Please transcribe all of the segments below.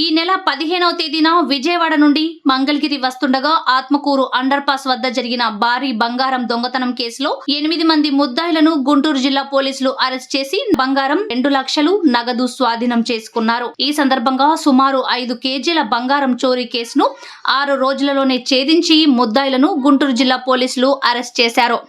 ఈ నెల పదిహేనవ తేదీన విజయవాడ నుండి మంగళగిరి వస్తుండగా ఆత్మకూరు అండర్ పాస్ వద్ద జరిగిన భారీ బంగారం దొంగతనం కేసులో ఎనిమిది మంది ముద్దాయిలను గుంటూరు జిల్లా పోలీసులు అరెస్ట్ చేసి బంగారం రెండు లక్షలు నగదు స్వాధీనం చేసుకున్నారు. ఈ సందర్భంగా సుమారు ఐదు కేజీల బంగారం చోరీ కేసును ఆరు రోజులలోనే ఛేదించి ముద్దాయిలను గుంటూరు జిల్లా పోలీసులు అరెస్ట్ చేశారు.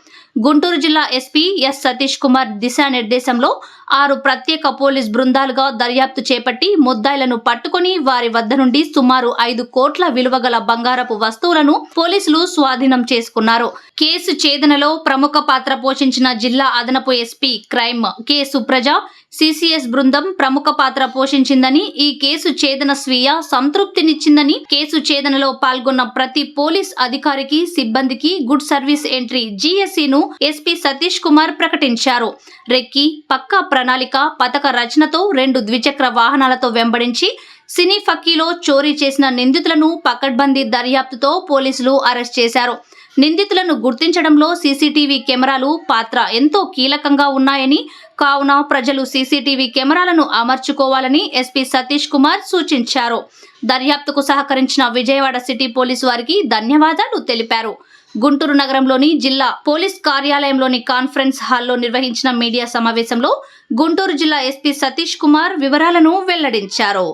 గుంటూరు జిల్లా ఎస్పీ ఎస్ సతీష్ కుమార్ దిశానిర్దేశంలో ఆరు ప్రత్యేక పోలీస్ బృందాలుగా దర్యాప్తు చేపట్టి ముద్దాయిలను పట్టుకొని వారి వద్ద నుండి సుమారు ఐదు కోట్ల విలువ గల బంగారపు వస్తువులను పోలీసులు స్వాధీనం చేసుకున్నారు. కేసు ఛేదనలో ప్రముఖ పాత్ర పోషించిన జిల్లా అదనపు SP crime K Supraja CCS బృందం ప్రముఖ పాత్ర పోషించిందని ఈ కేసు ఛేదన స్వీయ సంతృప్తినిచ్చిందని కేసు ఛేదనలో పాల్గొన్న ప్రతి పోలీస్ అధికారికి సిబ్బందికి గుడ్ సర్వీస్ ఎంట్రీ జిఎస్సి ను ఎస్పీ సతీష్ కుమార్ ప్రకటించారు. రెక్కి పక్కా ప్రణాళిక పథక రచనతో రెండు ద్విచక్ర వాహనాలతో వెంబడించి సినీ ఫక్కీలో చోరీ చేసిన నిందితులను పకడ్బందీ దర్యాప్తుతో పోలీసులు అరెస్ట్ చేశారు. నిందితులను గుర్తించడంలో సీసీటీవీ కెమెరాలు పాత్ర ఎంతో కీలకంగా ఉన్నాయని కావున ప్రజలు సీసీటీవీ కెమెరాలను అమర్చుకోవాలని ఎస్పీ సతీష్ కుమార్ సూచించారు. దర్యాప్తుకు సహకరించిన విజయవాడ సిటీ పోలీసు వారికి ధన్యవాదాలు తెలిపారు. గుంటూరు నగరంలోని జిల్లా పోలీస్ కార్యాలయంలోని కాన్ఫరెన్స్ హాల్లో నిర్వహించిన మీడియా సమావేశంలో గుంటూరు జిల్లా ఎస్పీ సతీష్ కుమార్ వివరాలను వెల్లడించారు.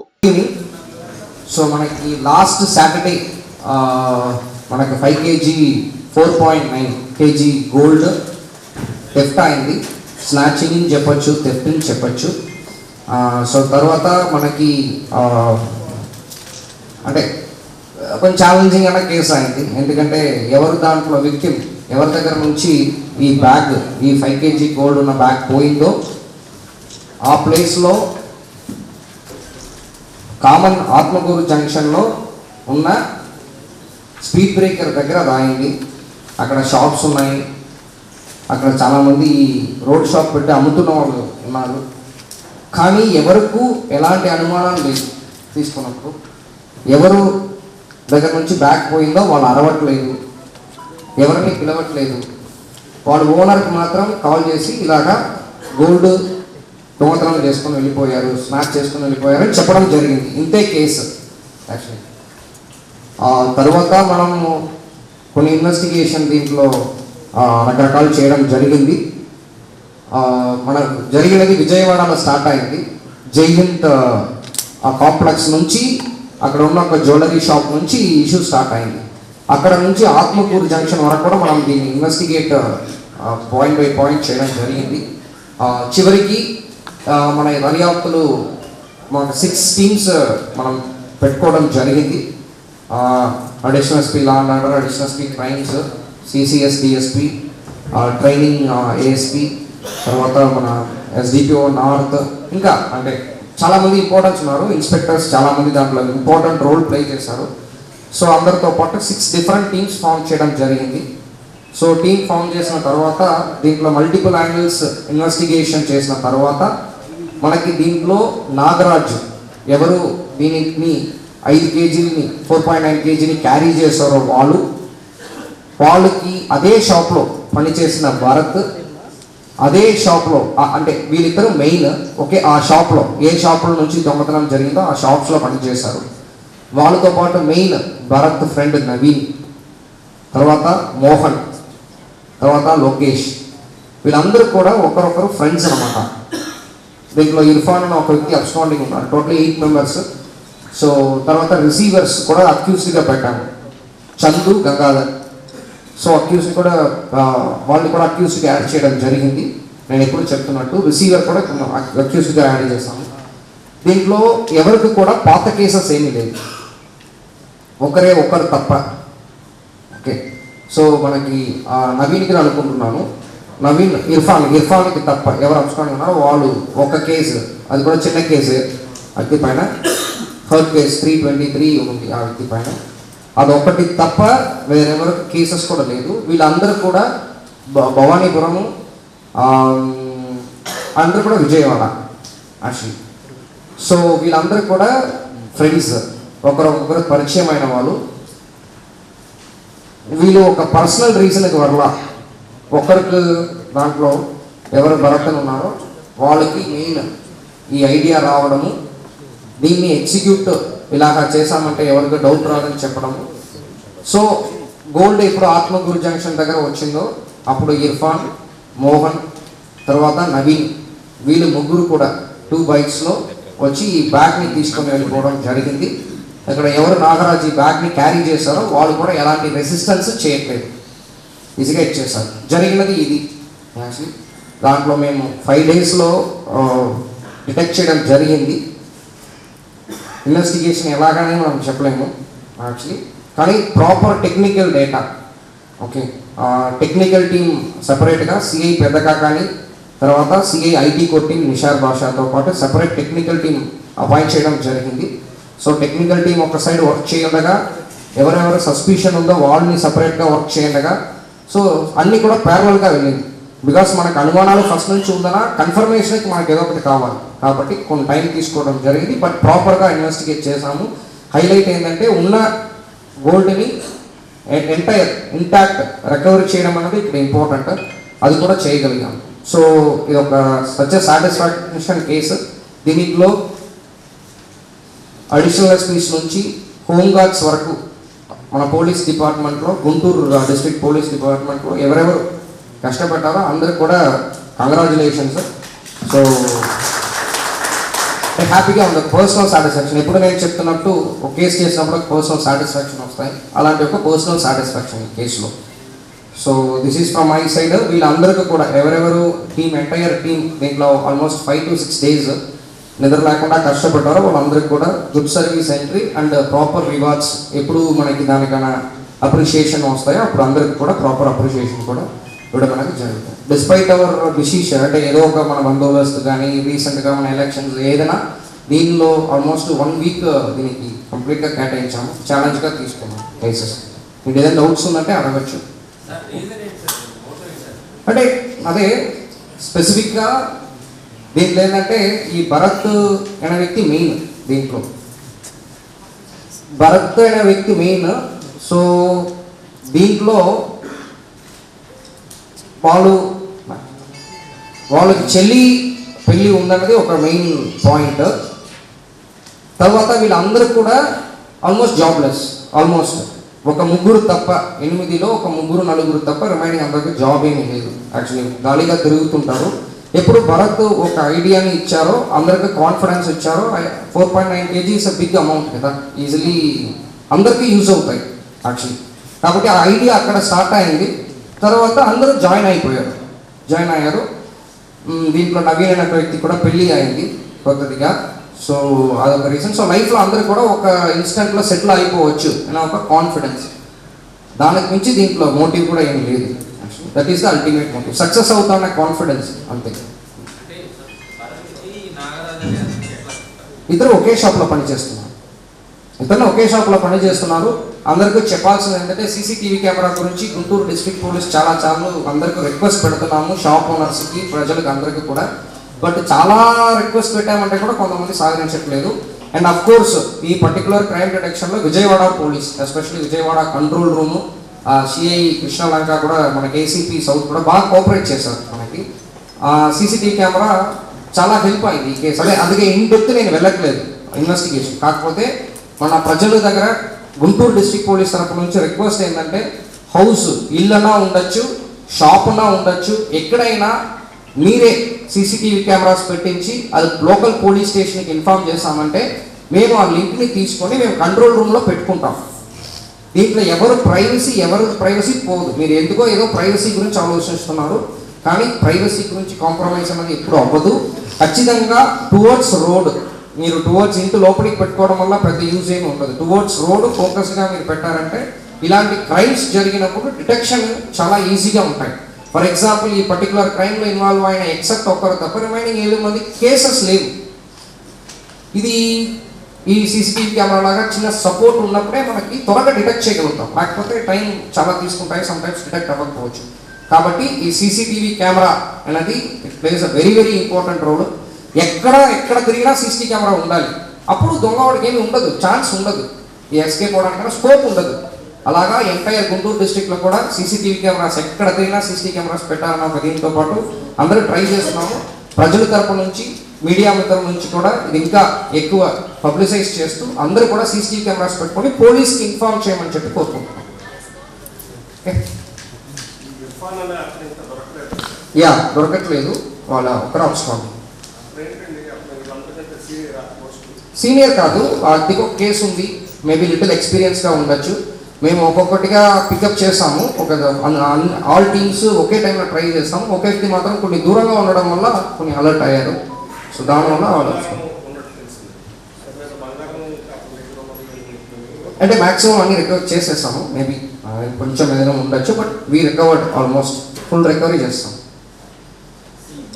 సో మనకి లాస్ట్ సాటర్డే మనకి five KG four point nine KG gold theft అయింది స్నాచింగ్ అని చెప్పొచ్చు థెఫ్ట్ అని చెప్పచ్చు. సో తర్వాత మనకి అంటే కొంచెం ఛాలెంజింగ్ అన్న కేసు అయింది ఎందుకంటే ఎవరు దాంట్లో విక్టిమ్ ఎవరి దగ్గర నుంచి ఈ బ్యాగ్ ఈ ఫైవ్ కేజీ గోల్డ్ ఉన్న బ్యాగ్ పోయిందో ఆ ప్లేస్లో కామన్ ఆత్మకూరు జంక్షన్లో ఉన్న స్పీడ్ బ్రేకర్ దగ్గర రాయండి. అక్కడ షాప్స్ ఉన్నాయి. అక్కడ చాలామంది రోడ్ షాప్ పెట్టి అమ్ముతున్న వాళ్ళు ఉన్నారు. కానీ ఎవరికు ఎలాంటి అనుమానం లేదు తీసుకున్నప్పుడు. ఎవరు దగ్గర నుంచి బ్యాక్ పోయిందో వాళ్ళు అరవట్లేదు. ఎవరిని పిలవట్లేదు. వాడు ఓనర్కి మాత్రం కాల్ చేసి ఇలాగా గోల్డ్ దొంగతనం చేసుకొని వెళ్ళిపోయారు స్నాచ్ చేసుకొని వెళ్ళిపోయారు అని చెప్పడం జరిగింది. ఇంతే కేసు. యాక్చువల్లీ ఆ తర్వాత మనము కొన్ని ఇన్వెస్టిగేషన్ దీంట్లో రకరకాలు చేయడం జరిగింది. మన జరిగినది విజయవాడలో స్టార్ట్ అయింది. జైహింద్ ఆ కాంప్లెక్స్ నుంచి అక్కడ ఉన్న ఒక జ్యువెలరీ షాప్ నుంచి ఈ ఇష్యూ స్టార్ట్ అయింది. అక్కడ నుంచి ఆత్మకూరు జంక్షన్ వరకు కూడా మనం దీన్ని ఇన్వెస్టిగేట్ పాయింట్ బై పాయింట్ చేయడం జరిగింది. చివరికి మన దర్యాప్తులు మన సిక్స్ టీమ్స్ మనం పెట్టుకోవడం జరిగింది. Additional SP law and order additional SP crimes CCS DSP training ASP తర్వాత మన ఎస్డిపిఓ నార్త్ ఇంకా అంటే చాలామంది ఇంపార్టెన్స్ ఉన్నారు. ఇన్స్పెక్టర్స్ చాలామంది దాంట్లో ఇంపార్టెంట్ రోల్ ప్లే చేశారు. సో అందరితో పాటు సిక్స్ డిఫరెంట్ టీమ్స్ ఫామ్ చేయడం జరిగింది. సో టీమ్ ఫామ్ చేసిన తర్వాత దీంట్లో మల్టిపుల్ యాంగిల్స్ ఇన్వెస్టిగేషన్ చేసిన తర్వాత మనకి దీంట్లో నాగరాజు ఎవరు? దీనిని ఐదు కేజీని ఫోర్ పాయింట్ నైన్ కేజీని క్యారీ చేశారో వాళ్ళు. వాళ్ళకి అదే షాప్లో పనిచేసిన భరత్ అదే షాప్లో అంటే వీళ్ళిద్దరూ మెయిన్ ఓకే ఆ షాప్లో ఏ షాపుల నుంచి దొంగతనం జరిగిందో ఆ షాప్స్లో పనిచేశారు. వాళ్ళతో పాటు మెయిన్ భరత్ ఫ్రెండ్ నవీన్ తర్వాత మోహన్ తర్వాత లోకేష్. వీళ్ళందరూ కూడా ఒకరొకరు ఫ్రెండ్స్ అనమాట దీంట్లో ఇర్ఫాన్ అని ఒక వ్యక్తి అబ్స్టాండింగ్ ఉన్నారు టోటల్ ఎయిట్ మెంబర్స్ సో తర్వాత రిసీవర్స్ కూడా అక్యూస్డ్గా పెట్టాము చందు గంగాధర్. సో అక్యూస్ కూడా వాళ్ళు వాళ్ళని కూడా అక్యూస్డ్గా యాడ్ చేయడం జరిగింది. నేను ఎప్పుడు చెప్తున్నట్టు రిసీవర్ కూడా అక్యూస్డ్గా యాడ్ చేశాము. దీంట్లో ఎవరికి కూడా పాత కేసెస్ ఏమీ లేదు ఒకరే ఒకరు తప్ప. ఓకే సో మనకి ఆ, నవీన్కి అనుకుంటున్నాను. నవీన్ ఇర్ఫాన్ ఇర్ఫాన్కి తప్ప ఎవరు అబ్స్కాండ్ ఉన్నారో వాళ్ళు ఒక కేసు అది కూడా చిన్న కేసు. వ్యక్తి పైన third case three twenty three ఉంది ఆ వ్యక్తి పైన. అదొకటి తప్ప వేరెవరు కేసెస్ కూడా లేదు. వీళ్ళందరూ కూడా భ- భవానీపురము అందరూ కూడా విజయవాడ యాక్చువల్లీ సో వీళ్ళందరూ కూడా ఫ్రెండ్స్ ఒకరొకరు పరిచయం అయిన వాళ్ళు. వీళ్ళు ఒక పర్సనల్ రీజన్కి వరలా. ఒకరికి దాంట్లో ఎవరు భరతలు ఉన్నారో వాళ్ళకి మెయిన్ ఈ ఐడియా రావడము దీన్ని ఎగ్జిక్యూట్ ఇలాగా చేశామంటే ఎవరికి డౌట్ రాదని చెప్పడము. సో గోల్డ్ ఎప్పుడు ఆత్మగురు జంక్షన్ దగ్గర వచ్చిందో అప్పుడు ఇర్ఫాన్ మోహన్ తర్వాత నవీన్ వీళ్ళు ముగ్గురు కూడా టూ బైక్స్లో వచ్చి ఈ బ్యాగ్ని తీసుకొని వెళ్ళిపోవడం జరిగింది. ఇక్కడ ఎవరు నాగరాజు ఈ బ్యాగ్ని క్యారీ చేశారో వాళ్ళు కూడా ఎలాంటి రెసిస్టెన్స్ చేయట్లేదు. ఈజీగా ఇచ్చేసారు జరిగినది ఇది. యాక్చువల్లీ దాంట్లో మేము ఫైవ్ డేస్లో డిటెక్ట్ చేయడం జరిగింది. ఇన్వెస్టిగేషన్ ఎలాగనే మనం చెప్పలేము యాక్చువల్లీ కానీ proper technical data okay technical team సపరేట్గా సిఐ పెద్దగా కానీ తర్వాత సిఐ ఐటీ కొట్టి నిషార్ భాషతో పాటు సపరేట్ టెక్నికల్ టీం అపాయింట్ చేయడం జరిగింది. సో టెక్నికల్ టీం ఒక సైడ్ వర్క్ చేయఉండగా ఎవరెవరు సస్పిషన్ ఉందో వాళ్ళని సపరేట్గా వర్క్ చేయఉండగా సో అన్నీ కూడా ప్యారల్గా వెళ్ళింది. బికాస్ మనకు అనుమానాలు ఫస్ట్ నుంచి ఉందనా కన్ఫర్మేషన్కి మనకి ఏదో ఒకటి కావాలి. కాబట్టి కొన్ని టైం తీసుకోవడం జరిగింది. బట్ ప్రాపర్గా ఇన్వెస్టిగేట్ చేశాము. హైలైట్ ఏంటంటే ఉన్న గోల్డ్ని ఎంటైర్ ఇంటాక్ట్ రికవరీ చేయడం అనేది ఇక్కడ ఇంపార్టెంట్ అది కూడా చేయగలిగాం. సో ఇది ఒక సచ్ సాటిస్ఫాక్షన్ కేసు దీనిలో అడిషనల్ ఎస్పీస్ నుంచి హోమ్ గార్డ్స్ వరకు మన పోలీస్ డిపార్ట్మెంట్లో గుంటూరు డిస్ట్రిక్ట్ పోలీస్ డిపార్ట్మెంట్లో ఎవరెవరు కష్టపడ్డారో అందరికి కూడా కంగ్రాచులేషన్స్ సో హ్యాపీగా ఉంది. పర్సనల్ సాటిస్ఫాక్షన్ ఎప్పుడు నేను చెప్తున్నట్టు ఒక కేసు చేసినప్పుడు పర్సనల్ సాటిస్ఫాక్షన్ వస్తాయి. అలాంటి ఒక పర్సనల్ సాటిస్ఫాక్షన్ ఈ కేసులో so this is from my side వీళ్ళందరికీ కూడా ఎవరెవరు టీమ్ ఎంటైర్ టీమ్ దీంట్లో almost five to six days నిద్ర లేకుండా కష్టపడ్డారో వాళ్ళందరికీ కూడా good service entry and proper rewards ఎప్పుడు మనకి దానికన్నా అప్రిషియేషన్ వస్తాయో అప్పుడు అందరికి కూడా ప్రాపర్ అప్రిషియేషన్ కూడా ఇవ్వడం అనేది జరుగుతుంది. డిస్పైట్ అవర్ డిసిషన్ అంటే ఏదో ఒక మన బందోబస్తు కానీ రీసెంట్గా మన ఎలక్షన్స్ ఏదైనా దీనిలో ఆల్మోస్ట్ వన్ వీక్ దీనికి కంప్లీట్గా కేటాయించాము. ఛాలెంజ్గా తీసుకున్నాం కేసెస్ మీకు ఏదైనా డౌట్స్ ఉందంటే అడగచ్చు. అంటే అదే స్పెసిఫిక్గా దీంట్లో ఏంటంటే ఈ భరత్ అనే వ్యక్తి మెయిన్ దీంట్లో. భరత్ అనే వ్యక్తి మెయిన్ సో దీంట్లో వాళ్ళు వాళ్ళకి చెల్లి పెళ్ళి ఉందన్నది ఒక మెయిన్ పాయింట్ తర్వాత వీళ్ళందరూ కూడా ఆల్మోస్ట్ జాబ్లెస్ ఆల్మోస్ట్ ఒక ముగ్గురు తప్ప ఎనిమిదిలో ఒక ముగ్గురు నలుగురు తప్ప రిమైనింగ్ అందరికీ జాబ్ ఏమీ లేదు. యాక్చువల్లీ గాలిగా తిరుగుతుంటారు. ఎప్పుడు భరత్ ఒక ఐడియాని ఇచ్చారో అందరికి కాన్ఫిడెన్స్ ఇచ్చారో four point nine KG KGs big amount కదా ఈజీలీ అందరికీ యూజ్ అవుతాయి యాక్చువల్లీ కాబట్టి ఆ ఐడియా అక్కడ స్టార్ట్ అయింది. తర్వాత అందరూ జాయిన్ అయిపోయారు. జాయిన్ అయ్యారు. దీంట్లో నవీన్ అనే వ్యక్తి కూడా పెళ్ళి అయింది కొత్తదిగా. సో అదొక రీజన్ సో లైఫ్లో అందరూ కూడా ఒక ఇన్స్టెంట్లో సెటిల్ అయిపోవచ్చు అనే ఒక కాన్ఫిడెన్స్ దానికి మించి దీంట్లో మోటివ్ కూడా ఏం లేదు. That is the ultimate motive success అవుతామనే confidence అంతే ఇద్దరు ఒకే షాప్లో పనిచేస్తున్నారు. ఇద్దరు ఒకే షాప్లో పనిచేస్తున్నారు. అందరికీ చెప్పాల్సింది ఏంటంటే సీసీటీవీ కెమెరా గురించి గుంటూరు డిస్ట్రిక్ట్ పోలీస్ చాలా చాలా అందరికీ రిక్వెస్ట్ పెడుతున్నాము షాప్ ఓనర్స్కి ప్రజలకు అందరికీ కూడా. బట్ చాలా రిక్వెస్ట్ పెట్టామంటే కూడా కొంతమంది సాధించట్లేదు. అండ్ అఫ్ కోర్స్ ఈ particular crime డిటెక్షన్లో Vijayawada police especially Vijayawada control room CI Krishnalanka కూడా మన ఏసీపీ సౌత్ కూడా బాగా కోఆపరేట్ చేశారు మనకి. సీసీటీవీ కెమెరా చాలా హెల్ప్ అయింది ఈ కేసు అదే అందుకే ఇన్ డెప్త్ నేను వెళ్ళట్లేదు ఇన్వెస్టిగేషన్ కాకపోతే మన ప్రజల దగ్గర గుంటూరు డిస్ట్రిక్ట్ పోలీస్ తరపు నుంచి రిక్వెస్ట్ ఏంటంటే హౌస్ ఇల్లనా ఉండొచ్చు షాప్ అన్నా ఉండొచ్చు ఎక్కడైనా మీరే సీసీటీవీ కెమెరాస్ పెట్టించి అది లోకల్ పోలీస్ స్టేషన్కి ఇన్ఫార్మ్ చేస్తామంటే మేము ఆ లింక్ని తీసుకొని మేము కంట్రోల్ రూమ్లో పెట్టుకుంటాం. దీంట్లో ఎవరు ప్రైవసీ ఎవరు ప్రైవసీ పోదు. మీరు ఎందుకో ఏదో ప్రైవసీ గురించి ఆలోచిస్తున్నారు కానీ ప్రైవసీ గురించి కాంప్రమైజ్ అనేది ఎప్పుడు అవ్వదు. ఖచ్చితంగా టువర్డ్స్ రోడ్ మీరు టువర్డ్స్ ఇంటి లోపలికి పెట్టుకోవడం వల్ల పెద్ద యూజ్ ఏమి ఉండదు. టువర్డ్స్ రోడ్ ఫోకస్గా మీరు పెట్టారంటే ఇలాంటి క్రైమ్స్ జరిగినప్పుడు డిటెక్షన్ చాలా ఈజీగా ఉంటాయి. ఫర్ ఎగ్జాంపుల్ ఈ పర్టికులర్ క్రైమ్లో ఇన్వాల్వ్ అయిన ఎక్సెప్ట్ ఒక్కరు తప్ప రిమైనింగ్ ఏడు మంది కేసెస్ లేవు. ఇది ఈ సీసీటీవీ కెమెరా లాగా చిన్న సపోర్ట్ ఉన్నప్పుడే మనకి త్వరగా డిటెక్ట్ చేయగలుగుతాం. లేకపోతే టైం చాలా తీసుకుంటాయి సమ్ టైమ్స్ డిటెక్ట్ అవ్వకపోవచ్చు. కాబట్టి ఈ సీసీటీవీ కెమెరా అనేది it plays a very very important role ఎక్కడ ఎక్కడ తిరిగినా సీసీ కెమెరా ఉండాలి. అప్పుడు దొంగవాడికి ఏమి ఉండదు. ఛాన్స్ ఉండదు. ఈ ఎస్కేప్ అవడానికైనా స్కోప్ ఉండదు. అలాగా ఎంటైర్ గుంటూరు డిస్ట్రిక్ట్లో కూడా సీసీటీవీ కెమెరాస్ ఎక్కడ తిరిగినా సీసీ కెమెరాస్ పెట్టాలన్న ఒక దీంతో పాటు అందరూ ట్రై చేస్తున్నాము. ప్రజల తరపు నుంచి మీడియా మిత్రుల నుంచి కూడా ఇది ఇంకా ఎక్కువ పబ్లిసైజ్ చేస్తూ అందరూ కూడా సీసీటీవీ కెమెరాస్ పెట్టుకొని పోలీస్కి ఇన్ఫార్మ్ చేయమని చెప్పి కోరుకుంటున్నాం. ఓకే యా దొరకట్లేదు. వాళ్ళ ఒక రాసుకోండి సీనియర్ కాదు అది ఒక కేసు ఉంది. మేబీ లిటిల్ ఎక్స్పీరియన్స్గా ఉండొచ్చు. మేము ఒక్కొక్కటిగా పికప్ చేస్తాము ఒక ఆల్ టీమ్స్ ఒకే టైంలో ట్రై చేస్తాము ఒక వ్యక్తి మాత్రం కొన్ని దూరంగా ఉండడం వల్ల కొన్ని అలర్ట్ అయ్యారు. సో దానివల్ల వాళ్ళు అంటే మ్యాక్సిమం అన్ని రికవర్ చేసేస్తాము మేబీ కొంచెం ఏదైనా ఉండొచ్చు but we recovered almost full recovery చేస్తాం.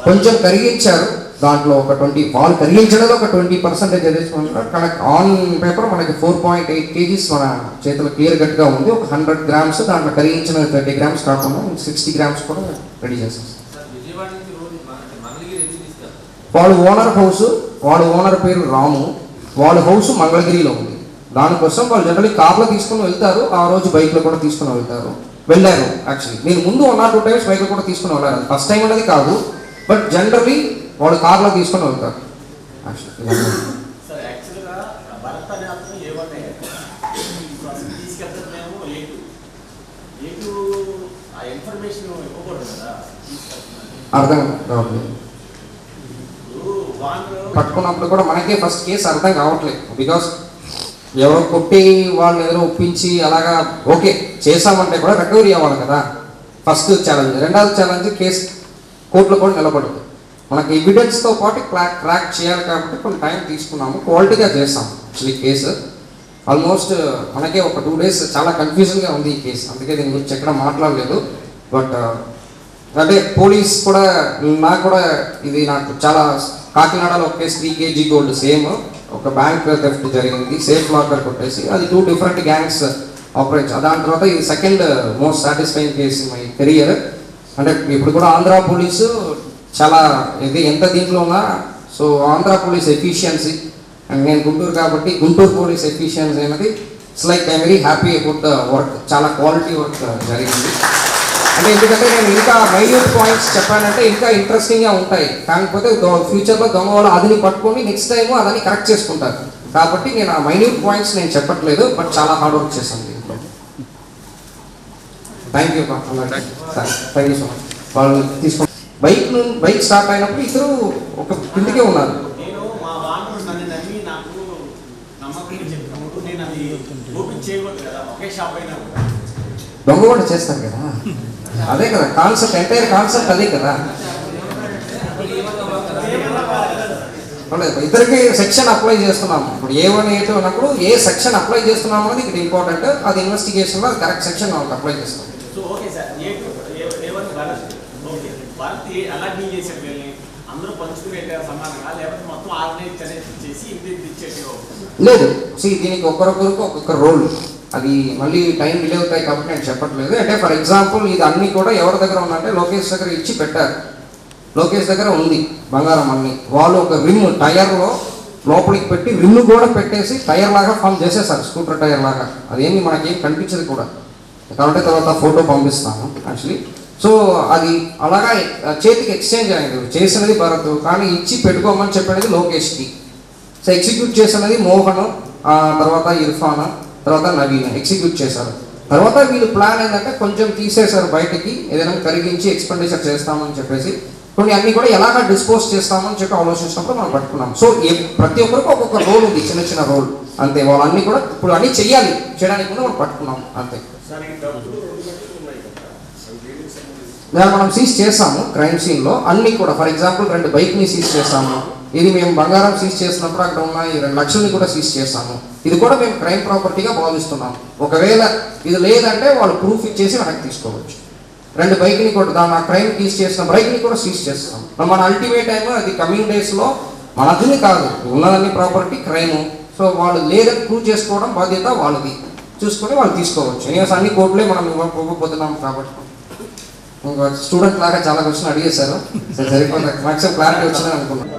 కొంచెం కరిగించారు. దాంట్లో ఒక ట్వంటీ వాళ్ళు కరిగించడంలో ఒక ట్వంటీ పర్సెంటేజ్ ఎదుర్కొంటారు కానీ ఆన్ పేపర్ మనకి ఫోర్ పాయింట్ ఎయిట్ కేజీస్ మన చేతిలో క్లియర్ కట్గా ఉంది. ఒక హండ్రెడ్ గ్రామ్స్ దాంట్లో కరిగించిన థర్టీ గ్రామ్స్ కాకుండా సిక్స్టీ గ్రామ్స్ కూడా రెడీ చేస్తాం సార్ విజయవాడ నుంచి రోజు మన- మంగళగిరి ఎందుకు తీసుకెళ్తారు వాడు ఓనర్ హౌస్ వాడు ఓనర్ పేరు రాము వాళ్ళ హౌస్ మంగళగిరిలో ఉంది. దానికోసం వాళ్ళు జనరల్లీ కార్లో తీసుకుని వెళ్తారు ఆ రోజు బైక్లో కూడా తీసుకుని వెళ్తారు. వెళ్ళారు యాక్చువల్లీ నేను ముందు వన్ ఆర్ టూ టైమ్స్ బైక్లో కూడా తీసుకుని వెళ్ళారు ఫస్ట్ టైం అనేది కాదు బట్ జనరల్లీ వాడు కార్లో తీసుకుని వెళ్తారు. యాక్చువల్లీ సార్ యాక్చువల్గా పట్టుకున్నప్పుడు కూడా మనకే ఫస్ట్ కేసు అర్థం కావట్లేదు. బికాస్ ఎవరో కొట్టి వాళ్ళు ఏదో ఒప్పించి అలాగా ఓకే చేసామంటే కూడా రికవరీ అవ్వాలి కదా. ఫస్ట్ ఛాలెంజ్ రెండవ ఛాలెంజ్ కేసు కోర్టులో కూడా నిలబడదు. మనకి ఎవిడెన్స్తో పాటు క్రాక్ ట్రాక్ చేయాలి కాబట్టి కొంచెం టైం తీసుకున్నాము. క్వాలిటీగా చేస్తాం యాక్చువల్లీ కేసు ఆల్మోస్ట్ మనకే ఒక టూ డేస్ చాలా కన్ఫ్యూజన్గా ఉంది ఈ కేసు అందుకే దీని గురించి ఎక్కడ మాట్లాడలేదు. బట్ అంటే పోలీస్ కూడా నాకు కూడా ఇది నాకు చాలా కాకినాడలో ఒకే త్రీ కేజీ గోల్డ్ సేమ్ ఒక బ్యాంక్ థెఫ్ట్ జరిగింది సేఫ్ లాకర్ కొట్టేసి అది టూ డిఫరెంట్ గ్యాంగ్స్ ఆపరేట్ దాని తర్వాత ఇది second most satisfying case my career. అంటే ఇప్పుడు కూడా ఆంధ్ర పోలీసు చాలా ఇది ఎంత దీంట్లో ఉన్నా so Andhra police efficiency and నేను గుంటూరు కాబట్టి గుంటూరు పోలీస్ ఎఫిషియన్సీ అనేది it's like I very happy about the work చాలా క్వాలిటీ వర్క్ జరిగింది. అంటే ఎందుకంటే నేను ఇంకా మైన్యూట్ పాయింట్స్ చెప్పానంటే ఇంకా ఇంట్రెస్టింగ్గా ఉంటాయి. కాకపోతే ఫ్యూచర్లో దొంగ వాళ్ళు అదిని పట్టుకొని నెక్స్ట్ టైం అదని కరెక్ట్ చేసుకుంటారు. కాబట్టి నేను ఆ మైన్యూట్ పాయింట్స్ నేను చెప్పట్లేదు బట్ చాలా హార్డ్ వర్క్ చేశాను దీంట్లో. Thank you thank you so much వాళ్ళు తీసుకుని బైక్ ను- బైక్ స్టార్ట్ అయినప్పుడు ఇద్దరు ఒక కిందికే ఉన్నారు. నేను అది ఓపెన్ చేయకూడదు కదా ఒకే షాప్ అయినా కూడా దొంగ కూడా చేస్తారు కదా. అదే కదా కాన్సెప్ట్ ఎంటైర్ కాన్సెప్ట్ అదే కదా. ఇద్దరికి సెక్షన్ అప్లై చేస్తున్నాము. ఇప్పుడు ఏ వన్ ఏ టూ అన్నప్పుడు ఏ సెక్షన్ అప్లై చేస్తున్నాము అనేది ఇక్కడ ఇంపార్టెంట్ అది ఇన్వెస్టిగేషన్లో అది కరెక్ట్ సెక్షన్ మనకు అప్లై చేస్తాం. లేదు. దీనికి ఒక్కొక్కరికి ఒక్కొక్క రోల్ అది మళ్ళీ టైం డిలే అవుతాయి కాబట్టి నేను చెప్పట్లేదు. అంటే ఫర్ ఎగ్జాంపుల్ ఇది అన్ని కూడా ఎవరి దగ్గర ఉందంటే లోకేష్ దగ్గర ఇచ్చి పెట్టారు. లోకేష్ దగ్గర ఉంది బంగారం అన్ని. వాళ్ళు ఒక రిమ్ టైర్లో లోపలికి పెట్టి రిమ్ కూడా పెట్టేసి టైర్ లాగా ఫామ్ చేసేసారు స్కూటర్ టైర్ లాగా. అదేమి మనకేం కనిపించదు కూడా. కాబట్టి తర్వాత ఫోటో పంపిస్తాను యాక్చువల్లీ సో అది అలాగా చేతికి ఎక్స్చేంజ్ అయింది. చేసినది భరత్ కానీ ఇచ్చి పెట్టుకోమని చెప్పినది లోకేష్కి. సో ఎగ్జిక్యూట్ చేసినది మోహన్ ఆ తర్వాత ఇర్ఫాన్. తర్వాత నవీన్ ఎగ్జిక్యూట్ చేశారు. తర్వాత వీళ్ళు ప్లాన్ ఏంటంటే కొంచెం తీసేశారు బయటికి ఏదైనా కరిగించి ఎక్స్పెండిచర్ చేస్తామని చెప్పేసి. కొన్ని అన్ని కూడా ఎలాగ డిస్పోజ్ చేస్తామని చెప్పి ఆలోచించినప్పుడు మనం పట్టుకున్నాం. సో ఏ- ప్రతి ఒక్కరికి ఒక్కొక్క రోల్ ఉంది చిన్న చిన్న రోల్ అంతే వాళ్ళన్నీ కూడా ఇప్పుడు అన్ని చెయ్యాలి చేయడానికి ముందు మనం పట్టుకున్నాం అంతే. మనం సీజ్ చేస్తాము క్రైమ్ సీన్లో అన్ని కూడా. ఫర్ ఎగ్జాంపుల్ రెండు బైక్ని సీజ్ చేస్తాము ఇది మేము బంగారం సీజ్ చేసినప్పుడు అక్కడ ఉన్న ఈ రెండు లక్షల్ని కూడా సీజ్ చేస్తాము ఇది కూడా మేము క్రైమ్ ప్రాపర్టీగా భావిస్తున్నాం ఒకవేళ ఇది లేదంటే వాళ్ళు ప్రూఫ్ ఇచ్చేసి వెనక్కి తీసుకోవచ్చు. రెండు బైక్ని కూడా దాని ఆ క్రైమ్ సీజ్ చేసిన బైక్ని కూడా సీజ్ చేస్తాం మన అల్టిమేట్ అయినా అది కమింగ్ డేస్లో మనదిని కాదు. ఉన్నదన్ని ప్రాపర్టీ క్రైమ్ సో వాళ్ళు లేదని ప్రూవ్ చేసుకోవడం బాధ్యత వాళ్ళది. చూసుకొని వాళ్ళు తీసుకోవచ్చు. ఎనీవేస్ అన్ని కోర్టులే మనం ఇవ్వకపోతున్నాం కాబట్టి. ఇంకా స్టూడెంట్ లాగా చాలా క్వశ్చన్ అడిగేశారు. సరే సరిపోతుంది మ్యాక్సిమం క్లారిటీ వచ్చిందని అనుకున్నాను.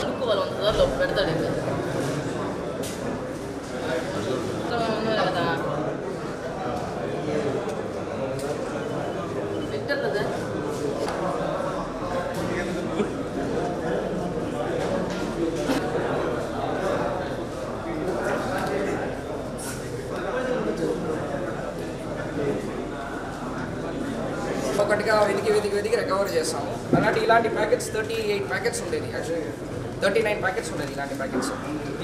లోపల పెడతాడు ఇంకా ఉన్నారు కదా పెట్టారు కదా ఒకటిగా వెతికి వెతికి వెతికి రికవర్ చేస్తాము. అలాంటి ఇలాంటి ప్యాకెట్స్ థర్టీ ఎయిట్ ప్యాకెట్స్ ఉండేది యాక్చువల్గా థర్టీ నైన్ ప్యాకెట్స్ ఉండేది ఇలాంటి ప్యాకెట్స్.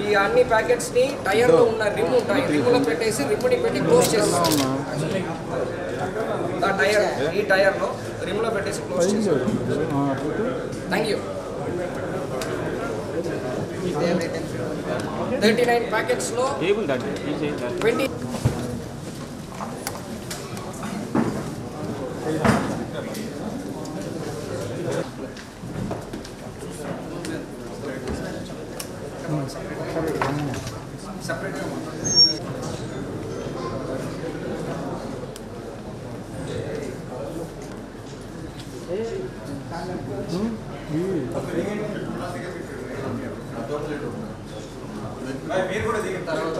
ఈ అన్ని ప్యాకెట్స్ని టైర్లో ఉన్న రిమ్ ఉంటాయి. రిమ్లో పెట్టేసి రిమ్ని పెట్టి క్లోజ్ చేస్తాం. ఆ టైర్ ఈ టైర్లో రిమ్లో పెట్టేసి క్లోజ్ చేస్తాం. థ్యాంక్ యూ థర్టీ నైన్ ప్యాకెట్స్లో ట్వంటీ మీరు కూడా దిగిన తర్వాత